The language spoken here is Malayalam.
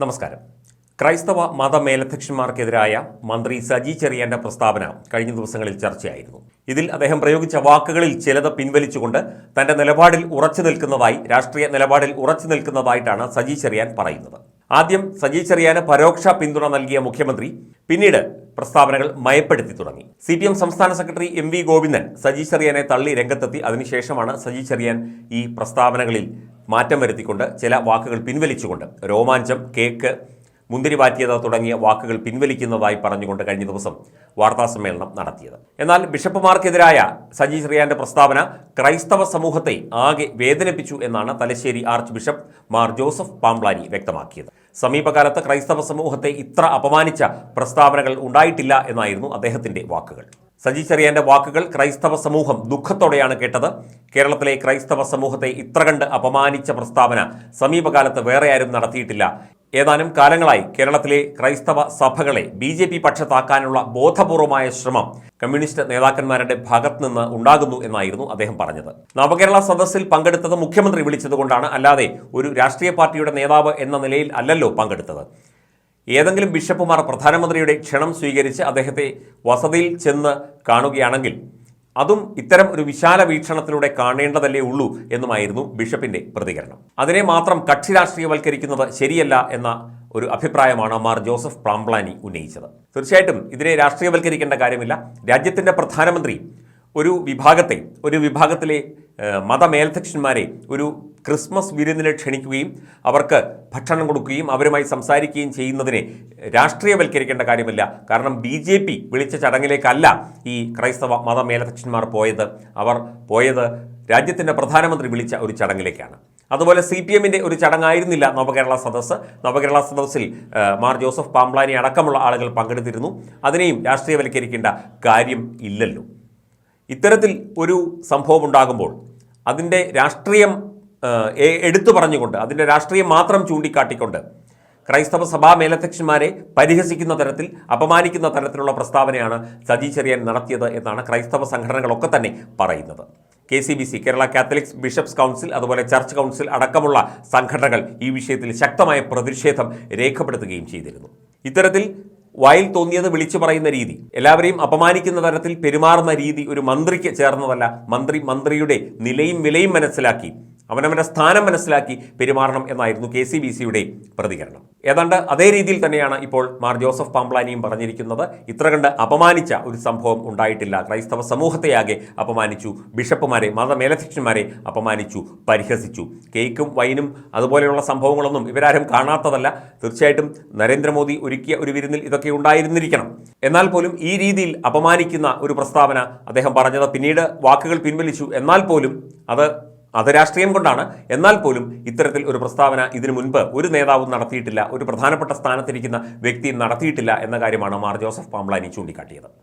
നമസ്കാരം. ക്രൈസ്തവ മതമേലധ്യക്ഷന്മാർക്കെതിരായ മന്ത്രി സജി ചെറിയാന്റെ പ്രസ്താവന കഴിഞ്ഞ ദിവസങ്ങളിൽ ചർച്ചയായിരുന്നു. ഇതിൽ അദ്ദേഹം പ്രയോഗിച്ച വാക്കുകളിൽ ചിലത് പിൻവലിച്ചുകൊണ്ട് തന്റെ നിലപാടിൽ ഉറച്ചു നിൽക്കുന്നതായി രാഷ്ട്രീയ നിലപാടിൽ ഉറച്ചു നിൽക്കുന്നതായിട്ടാണ് സജി ചെറിയാൻ പറയുന്നത്. ആദ്യം സജി ചെറിയാന് പരോക്ഷ പിന്തുണ നൽകിയ മുഖ്യമന്ത്രി പിന്നീട് പ്രസ്താവനകൾ മയപ്പെടുത്തി തുടങ്ങി. സി പി എം സംസ്ഥാന secretary M V Govindan Saji ചെറിയാനെ തള്ളി രംഗത്തെത്തി. അതിനുശേഷമാണ് സജി ചെറിയാൻ ഈ പ്രസ്താവനകളിൽ മാറ്റം വരുത്തിക്കൊണ്ട് ചില വാക്കുകൾ പിൻവലിച്ചുകൊണ്ട് രോമാഞ്ചം കേക്ക് മുന്തിരി വാറ്റിയത് തുടങ്ങിയ വാക്കുകൾ പിൻവലിക്കുന്നതായി പറഞ്ഞുകൊണ്ട് കഴിഞ്ഞ ദിവസം വാർത്താ സമ്മേളനം നടത്തിയത്. എന്നാൽ ബിഷപ്പുമാർക്കെതിരായ സജി ശ്രീയാന്റെ പ്രസ്താവന ക്രൈസ്തവ സമൂഹത്തെ ആകെ വേദനിപ്പിച്ചു എന്നാണ് Thalassery arch bishop Mar Joseph Pamplany വ്യക്തമാക്കിയത്. സമീപകാലത്ത് ക്രൈസ്തവ സമൂഹത്തെ ഇത്ര അപമാനിച്ച പ്രസ്താവനകൾ ഉണ്ടായിട്ടില്ല എന്നായിരുന്നു അദ്ദേഹത്തിന്റെ വാക്കുകൾ. സജി ചെറിയാന്റെ വാക്കുകൾ ക്രൈസ്തവ സമൂഹം ദുഃഖത്തോടെയാണ് കേട്ടത്. കേരളത്തിലെ ക്രൈസ്തവ സമൂഹത്തെ ഇത്ര കണ്ട് അപമാനിച്ച പ്രസ്താവന സമീപകാലത്ത് വേറെ ആരും നടത്തിയിട്ടില്ല. ഏതാനും കാലങ്ങളായി കേരളത്തിലെ ക്രൈസ്തവ സഭകളെ ബി ജെ പി പക്ഷത്താക്കാനുള്ള ബോധപൂർവമായ ശ്രമം കമ്മ്യൂണിസ്റ്റ് നേതാക്കന്മാരുടെ ഭാഗത്ത് നിന്ന് ഉണ്ടാകുന്നു എന്നായിരുന്നു അദ്ദേഹം പറഞ്ഞത്. നവകേരള സദസ്സിൽ പങ്കെടുത്തത് മുഖ്യമന്ത്രി വിളിച്ചതുകൊണ്ടാണ് അല്ലാതെ ഒരു രാഷ്ട്രീയ പാർട്ടിയുടെ നേതാവ് എന്ന നിലയിൽ അല്ലല്ലോ പങ്കെടുത്തത്. ഏതെങ്കിലും ബിഷപ്പുമാർ പ്രധാനമന്ത്രിയുടെ ക്ഷണം സ്വീകരിച്ച് അദ്ദേഹത്തെ വസതിയിൽ ചെന്ന് കാണുകയാണെങ്കിൽ അതും ഇത്തരം ഒരു വിശാല വീക്ഷണത്തിലൂടെ കാണേണ്ടതല്ലേ ഉള്ളൂ എന്നുമായിരുന്നു ബിഷപ്പിന്റെ പ്രതികരണം. അതിനെ മാത്രം കക്ഷി രാഷ്ട്രീയവൽക്കരിക്കുന്നത് ശരിയല്ല എന്ന ഒരു അഭിപ്രായമാണ് മാർ ജോസഫ് പ്രാംപ്ലാനി ഉന്നയിച്ചത്. തീർച്ചയായിട്ടും ഇതിനെ രാഷ്ട്രീയവൽക്കരിക്കേണ്ട കാര്യമില്ല. രാജ്യത്തിന്റെ പ്രധാനമന്ത്രി ഒരു വിഭാഗത്തെ ഒരു വിഭാഗത്തിലെ മതമേലധ്യക്ഷന്മാരെ ഒരു ക്രിസ്മസ് വിരുന്നിനെ ക്ഷണിക്കുകയും അവർക്ക് ഭക്ഷണം കൊടുക്കുകയും അവരുമായി സംസാരിക്കുകയും ചെയ്യുന്നതിനെ രാഷ്ട്രീയവൽക്കരിക്കേണ്ട കാര്യമില്ല. കാരണം ബി ജെ പി വിളിച്ച ചടങ്ങിലേക്കല്ല ഈ ക്രൈസ്തവ മതമേലധ്യക്ഷന്മാർ പോയത്. അവർ പോയത് രാജ്യത്തിന്റെ പ്രധാനമന്ത്രി വിളിച്ച ഒരു ചടങ്ങിലേക്കാണ്. അതുപോലെ സി പി എമ്മിന്റെ ഒരു ചടങ്ങായിരുന്നില്ല നവകേരള സദസ്സ്. നവകേരള സദസ്സിൽ മാർ ജോസഫ് പാംപ്ലാനി അടക്കമുള്ള ആളുകൾ പങ്കെടുത്തിരുന്നു. അതിനെയും രാഷ്ട്രീയവൽക്കരിക്കേണ്ട കാര്യം ഇല്ലല്ലോ. ഇത്തരത്തിൽ ഒരു സംഭവം ഉണ്ടാകുമ്പോൾ അതിന്റെ രാഷ്ട്രീയം എടുത്തു പറഞ്ഞുകൊണ്ട് അതിന്റെ രാഷ്ട്രീയം മാത്രം ചൂണ്ടിക്കാട്ടിക്കൊണ്ട് ക്രൈസ്തവ സഭാ മേലധ്യക്ഷന്മാരെ പരിഹസിക്കുന്ന തരത്തിൽ അപമാനിക്കുന്ന തരത്തിലുള്ള പ്രസ്താവനയാണ് സജി ചെറിയാൻ നടത്തിയത് എന്നാണ് ക്രൈസ്തവ സംഘടനകളൊക്കെ തന്നെ പറയുന്നത്. K C B C Kerala Catholics bishops council അതുപോലെ ചർച്ച് കൗൺസിൽ അടക്കമുള്ള സംഘടനകൾ ഈ വിഷയത്തിൽ ശക്തമായ പ്രതിഷേധം രേഖപ്പെടുത്തുകയും ചെയ്തിരുന്നു. ഇത്തരത്തിൽ വായിൽ തോന്നിയത് വിളിച്ചു പറയുന്ന രീതി എല്ലാവരെയും അപമാനിക്കുന്ന തരത്തിൽ പെരുമാറുന്ന രീതി ഒരു മന്ത്രിക്ക് ചേർന്നതല്ല മന്ത്രി മന്ത്രിയുടെ നിലയും വിലയും മനസ്സിലാക്കി അവനവന്റെ സ്ഥാനം മനസ്സിലാക്കി പെരുമാറണം എന്നായിരുന്നു കെ സി ബി സിയുടെ പ്രതികരണം. ഏതാണ്ട് അതേ രീതിയിൽ തന്നെയാണ് ഇപ്പോൾ മാർ ജോസഫ് പാംപ്ലാനിയും പറഞ്ഞിരിക്കുന്നത്. ഇത്ര കണ്ട് അപമാനിച്ച ഒരു സംഭവം ഉണ്ടായിട്ടില്ല. ക്രൈസ്തവ സമൂഹത്തെയാകെ അപമാനിച്ചു. ബിഷപ്പുമാരെ മതമേലധ്യക്ഷന്മാരെ അപമാനിച്ചു പരിഹസിച്ചു. കേക്കും വൈനും അതുപോലെയുള്ള സംഭവങ്ങളൊന്നും ഇവരാരും കാണാത്തതല്ല. തീർച്ചയായിട്ടും നരേന്ദ്രമോദി ഒരുക്കിയ ഒരു വിരുന്നിൽ ഇതൊക്കെ ഉണ്ടായിരുന്നിരിക്കണം. എന്നാൽ പോലും ഈ രീതിയിൽ അപമാനിക്കുന്ന ഒരു പ്രസ്താവന അദ്ദേഹം പറഞ്ഞത് പിന്നീട് വാക്കുകൾ പിൻവലിച്ചു. എന്നാൽ പോലും അത് അത് രാഷ്ട്രീയം കൊണ്ടാണ്. എന്നാൽ പോലും ഇത്തരത്തിൽ ഒരു പ്രസ്താവന ഇതിനു മുൻപ് ഒരു നേതാവും നടത്തിയിട്ടില്ല ഒരു പ്രധാനപ്പെട്ട സ്ഥാനത്തിരിക്കുന്ന വ്യക്തിയും നടത്തിയിട്ടില്ല എന്ന കാര്യമാണ് മാർ ജോസഫ് പാംബ്ലാനി ചൂണ്ടിക്കാട്ടിയത്.